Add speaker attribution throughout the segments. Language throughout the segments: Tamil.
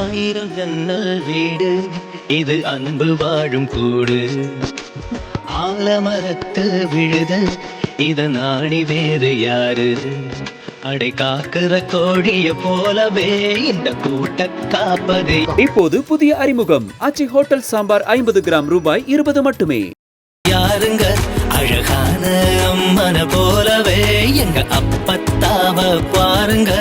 Speaker 1: ஆயிரம் ஜன்னல் வீடு இது அன்பு வாழும் கூடு. ஆலமரத்து விழுது இத நாடி வேறு யாரு? அடை காக்கிற கோழிய போலவே இந்த கூட்ட காப்பது.
Speaker 2: இப்போது புதிய அறிமுகம். ஆச்சி ஹோட்டல் சாம்பார் ஐம்பது கிராம் ரூபாய் இருபது மட்டுமே.
Speaker 1: யாருங்க? அழகான அம்மன போலவே எங்க அப்பத்தாவ பாருங்க.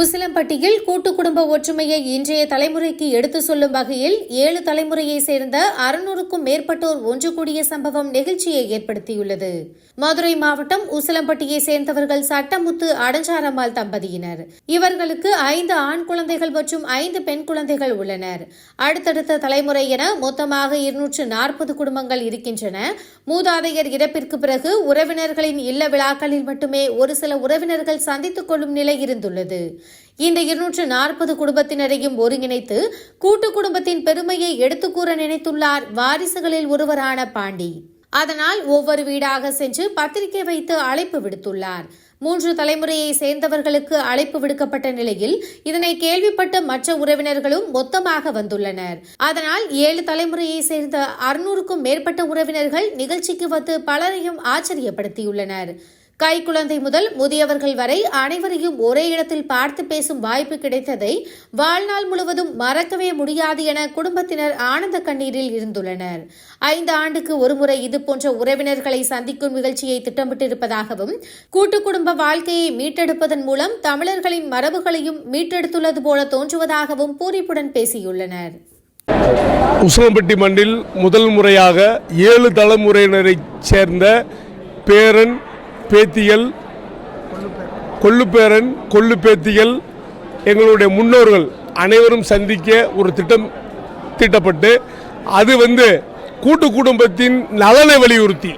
Speaker 3: உசிலம்பட்டியில் கூட்டு குடும்ப ஒற்றுமையை இன்றைய தலைமுறைக்கு எடுத்து சொல்லும் வகையில் ஏழு தலைமுறையை சேர்ந்த அறுநூறுக்கும் மேற்பட்டோர் ஒன்று கூடிய சம்பவம் நெகிழ்ச்சியை ஏற்படுத்தியுள்ளது. மதுரை மாவட்டம் உசிலம்பட்டியை சேர்ந்தவர்கள் சட்டமுத்து அடஞ்சாரம்மாள் தம்பதியினர். இவர்களுக்கு ஐந்து ஆண் குழந்தைகள் மற்றும் ஐந்து பெண் குழந்தைகள் உள்ளனர். அடுத்தடுத்த தலைமுறை என மொத்தமாக இருநூற்று நாற்பது குடும்பங்கள் இருக்கின்றன. மூதாதையர் இறப்பிற்கு பிறகு உறவினர்களின் இல்ல விழாக்களில் மட்டுமே ஒரு சில உறவினர்கள் சந்தித்துக் கொள்ளும் நிலை இருந்துள்ளது. இந்த இருநூற்று நாற்பது குடும்பத்தினரையும் ஒருங்கிணைத்து கூட்டு குடும்பத்தின் பெருமையை எடுத்துக்கூற நினைத்துள்ளார் வாரிசுகளில் ஒருவரான பாண்டி. அதனால் ஒவ்வொரு வீடாக சென்று பத்திரிகை வைத்து அழைப்பு விடுத்துள்ளார். மூன்று தலைமுறையை சேர்ந்தவர்களுக்கு அழைப்பு விடுக்கப்பட்ட நிலையில் இதனை கேள்விப்பட்ட மற்ற உறவினர்களும் மொத்தமாக வந்துள்ளனர். அதனால் ஏழு தலைமுறையை சேர்ந்த அறுநூறுக்கும் மேற்பட்ட உறவினர்கள் நிகழ்ச்சிக்கு வந்து பலரையும் ஆச்சரியப்படுத்தியுள்ளனர். கைக்குழந்தை முதல் முதியவர்கள் வரை அனைவரையும் ஒரே இடத்தில் பார்த்து பேசும் வாய்ப்பு கிடைத்ததை வாழ்நாள் முழுவதும் மறக்கவே முடியாது என குடும்பத்தினர் ஆனந்த கண்ணீரில் இருந்துள்ளனர். ஐந்து ஆண்டுக்கு ஒருமுறை இதுபோன்ற உறவினர்களை சந்திக்கும் நிகழ்ச்சியை திட்டமிட்டிருப்பதாகவும் கூட்டு குடும்ப வாழ்க்கையை மீட்டெடுப்பதன் மூலம் தமிழர்களின் மரபுகளையும் மீட்டெடுத்துள்ளது போல தோன்றுவதாகவும் பூரிப்புடன் பேசியுள்ளனர்.
Speaker 4: உசிலம்பட்டி மண்ணில் முதல் முறையாக ஏழு தலைமுறையினரைச் சேர்ந்த பேரன் பேத்திகள் கொள்ளுப்பேரன் கொள்ளு பேத்திகள் எங்களுடைய முன்னோர்கள் அனைவரும் சந்திக்க ஒரு திட்டம் தீட்டப்பட்டு அது வந்து கூட்டு குடும்பத்தின் நலனை வலியுறுத்தி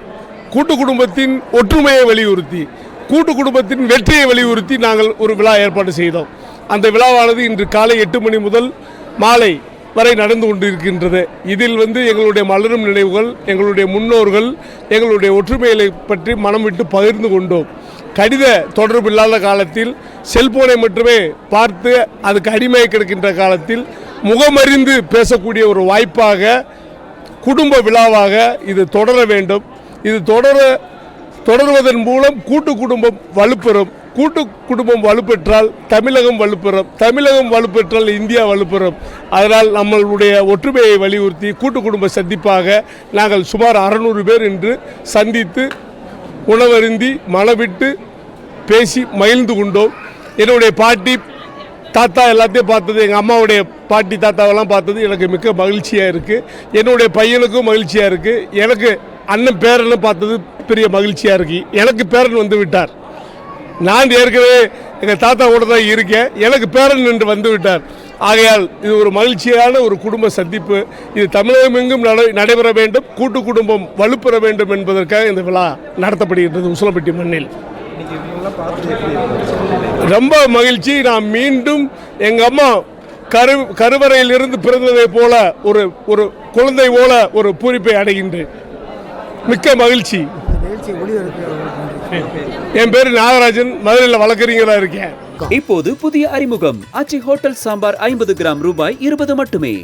Speaker 4: கூட்டு குடும்பத்தின் ஒற்றுமையை வலியுறுத்தி கூட்டு குடும்பத்தின் வெற்றியை வலியுறுத்தி நாங்கள் ஒரு விழா ஏற்பாடு செய்தோம். அந்த விழாவானது இன்று காலை எட்டு மணி முதல் மாலை வரை நடந்து கொண்டிருக்கின்றது. இதில் வந்து எங்களுடைய மலரும் நினைவுகள் எங்களுடைய முன்னோர்கள் எங்களுடைய ஒற்றுமைகளை பற்றி மனம் விட்டு பகிர்ந்து கொண்டோம். கடித தொடர்பு இல்லாத காலத்தில் செல்போனை மட்டுமே பார்த்து அதுக்கு அடிமை கிடக்கின்ற காலத்தில் முகமறிந்து பேசக்கூடிய ஒரு வாய்ப்பாக குடும்ப விழாவாக இது தொடர வேண்டும். இது தொடர தொடர்வதன் மூலம் கூட்டு குடும்பம் வலுப்பெறும். கூட்டு குடும்பம் வலுப்பெற்றால் தமிழகம் வலுப்பெறும். தமிழகம் வலுப்பெற்றால் இந்தியா வலுப்பெறும். அதனால் நம்மளுடைய ஒற்றுமையை வலியுறுத்தி கூட்டு குடும்ப சந்திப்பாக நாங்கள் சுமார் அறநூறு பேர் என்று சந்தித்து உணவருந்தி மனவிட்டு பேசி மகிழ்ந்து கொண்டோம். என்னுடைய பாட்டி தாத்தா எல்லாத்தையும் பார்த்தது எங்கள் அம்மாவுடைய பாட்டி தாத்தாவெல்லாம் பார்த்தது எனக்கு மிக்க மகிழ்ச்சியாக இருக்குது என்னுடைய பையனுக்கும் மகிழ்ச்சியாக இருக்குது எனக்கு அண்ணன் பேரனை பார்த்தது பெரிய மகிழ்ச்சியாக இருக்கு. எனக்கு பேரன் வந்து விட்டார். நான் ஏற்கனவே எங்கள் தாத்தா கூட தான் இருக்கேன். எனக்கு பேரன் என்று வந்து விட்டார். ஆகையால் இது ஒரு மகிழ்ச்சியான ஒரு குடும்ப சந்திப்பு. இது தமிழகம் எங்கும் நடைபெற வேண்டும். கூட்டு குடும்பம் வலுப்பெற வேண்டும் என்பதற்காக இந்த விழா நடத்தப்படுகின்றது உசிலப்பட்டி மண்ணில். ரொம்ப மகிழ்ச்சி. நான் மீண்டும் எங்கள் அம்மா கரு கருவறையிலிருந்து பிறந்ததை போல ஒரு ஒரு குழந்தை போல ஒரு பூரிப்பை அடைகின்றேன். மிக்க மகிழ்ச்சி. என் பேர் நாகராஜன். மதுரையில் வழக்கறிஞராக இருக்கேன்.
Speaker 2: இப்போது புதிய அறிமுகம். அச்சி ஹோட்டல் சாம்பார் ஐம்பது கிராம் ரூபாய் இருபது மட்டுமே.